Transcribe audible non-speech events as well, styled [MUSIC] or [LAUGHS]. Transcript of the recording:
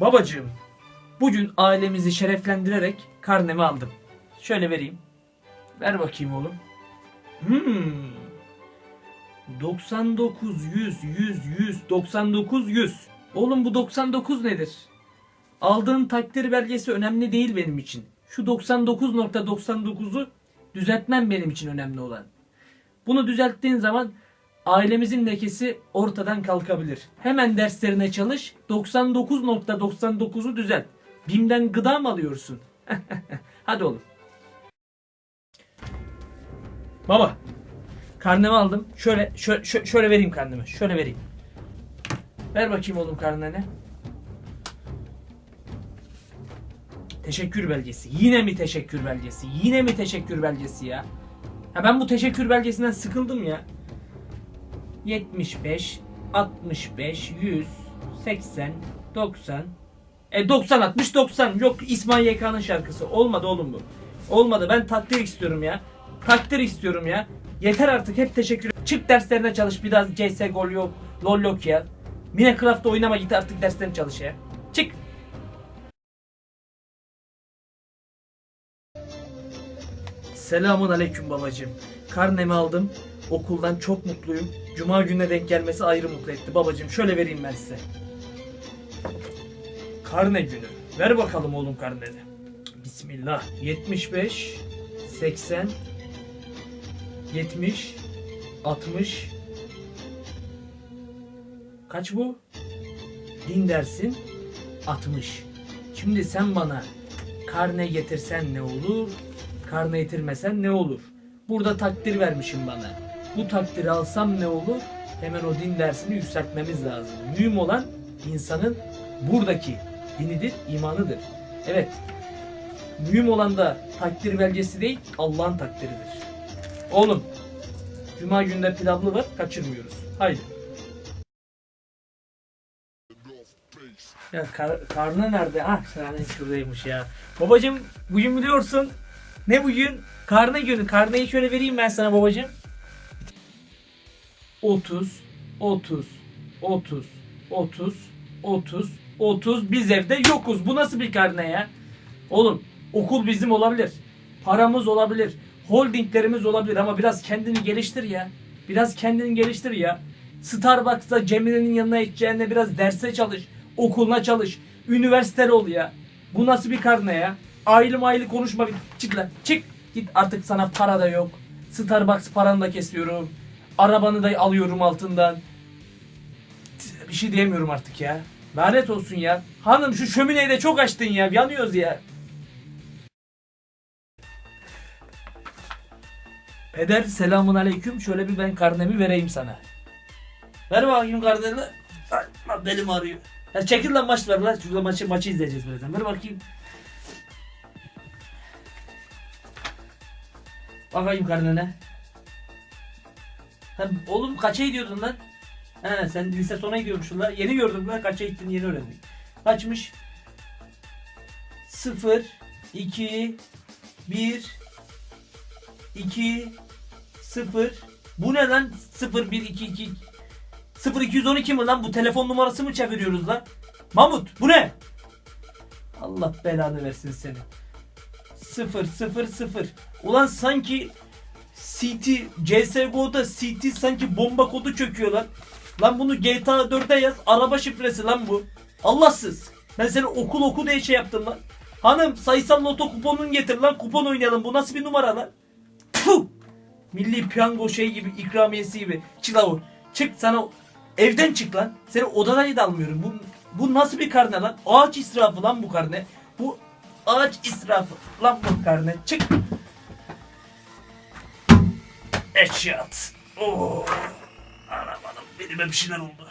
Babacığım, bugün ailemizi şereflendirerek karnemi aldım. Şöyle vereyim. Ver bakayım oğlum. Hmm. 99, 100, 100, 100, 99, 100. Oğlum bu 99 nedir? Aldığın takdir belgesi önemli değil benim için. Şu 99.99'u düzeltmem benim için önemli olan. Bunu düzelttiğin zaman ailemizin lekesi ortadan kalkabilir. Hemen derslerine çalış. 99.99'u düzelt. Bim'den gıda mı alıyorsun? [LAUGHS] Hadi oğlum. Baba. Karnemi aldım. Şöyle şöyle, şö- şöyle vereyim karnemi. Şöyle vereyim. Ver bakayım oğlum karneni. Teşekkür belgesi. Yine mi teşekkür belgesi? Yine mi teşekkür belgesi ya? Ha ben bu teşekkür belgesinden sıkıldım ya. 75, 65, 100, 80, 90. E 90 60 90. Yok İsmail YK'nın şarkısı. Olmadı oğlum bu. Olmadı. Ben takdir istiyorum ya. Takdir istiyorum ya. Yeter artık hep teşekkür. Çık derslerine çalış. Bir daha CS gol yok. LoL yok ya. Minecraft oynama git artık derslerine çalış ya. Çık. Selamun aleyküm babacığım. Karnemi aldım. Okuldan çok mutluyum. Cuma gününe denk gelmesi ayrı mutlu etti. Babacığım şöyle vereyim ben size. Karne günü. Ver bakalım oğlum karneni. Bismillah. 75 80 70 60 Kaç bu? Din dersin 60. Şimdi sen bana karne getirsen ne olur? Karne getirmesen ne olur? Burada takdir vermişim bana. Bu takdiri alsam ne olur? Hemen o din dersini yükseltmemiz lazım. Mühim olan insanın buradaki dinidir, imanıdır. Evet. Mühim olan da takdir belgesi değil, Allah'ın takdiridir. Oğlum, Cuma günde pilavlı var, kaçırmıyoruz. Haydi. Ya kar, karnı nerede? Ah yani şuradaymış ya. Babacım bugün biliyorsun. Ne bugün? Karne günü. Karneyi şöyle vereyim ben sana babacım. 30, 30, 30, 30, 30, 30. Biz evde yokuz. Bu nasıl bir karne ya? Oğlum okul bizim olabilir. Paramız olabilir. Holdinglerimiz olabilir ama biraz kendini geliştir ya. Biraz kendini geliştir ya. Starbucks'ta Cemile'nin yanına gideceğine biraz derse çalış. Okuluna çalış. Üniversiteli ol ya. Bu nasıl bir karne ya? Aile maile konuşma. Çık lan. Çık. Git artık sana para da yok. Starbucks paranı da kesiyorum. Arabanı da alıyorum altından. Bir şey diyemiyorum artık ya. Lanet olsun ya. Hanım şu şömineyi de çok açtın ya. Yanıyoruz ya. Peder selamun aleyküm. Şöyle bir ben karnemi vereyim sana. Ver bakayım karneni. Ay, belim ağrıyor. Ya çekil lan maç ver lan. Şurada maçı, maçı izleyeceğiz birazdan. Ver bakayım. Bakayım karnene. Sen oğlum kaça gidiyordun lan? He sen lise sona gidiyormuşsun lan. Yeni gördüm lan kaça gittiğini yeni öğrendik. Kaçmış? 0 2 1 2 0 Bu ne lan? 0 1 2 2 0 212 mi lan? Bu telefon numarası mı çeviriyoruz lan? Mahmut bu ne? Allah belanı versin seni. 0 0 0 Ulan sanki CT CSGO'da CT sanki bomba kodu çöküyor lan. Lan bunu GTA 4'e yaz. Araba şifresi lan bu. Allahsız. Ben seni okul oku diye şey yaptım lan. Hanım sayısal loto kuponun getir lan. Kupon oynayalım. Bu nasıl bir numara lan? Puh! Milli piyango şey gibi ikramiyesi gibi. Çık. Çık sana evden çık lan. Seni odadan da almıyorum. Bu, bu nasıl bir karne lan? Ağaç israfı lan bu karne. Bu ağaç israfı lan bu karne. Çık. Eşyat. Oo. Anam belime bir şeyler oldu.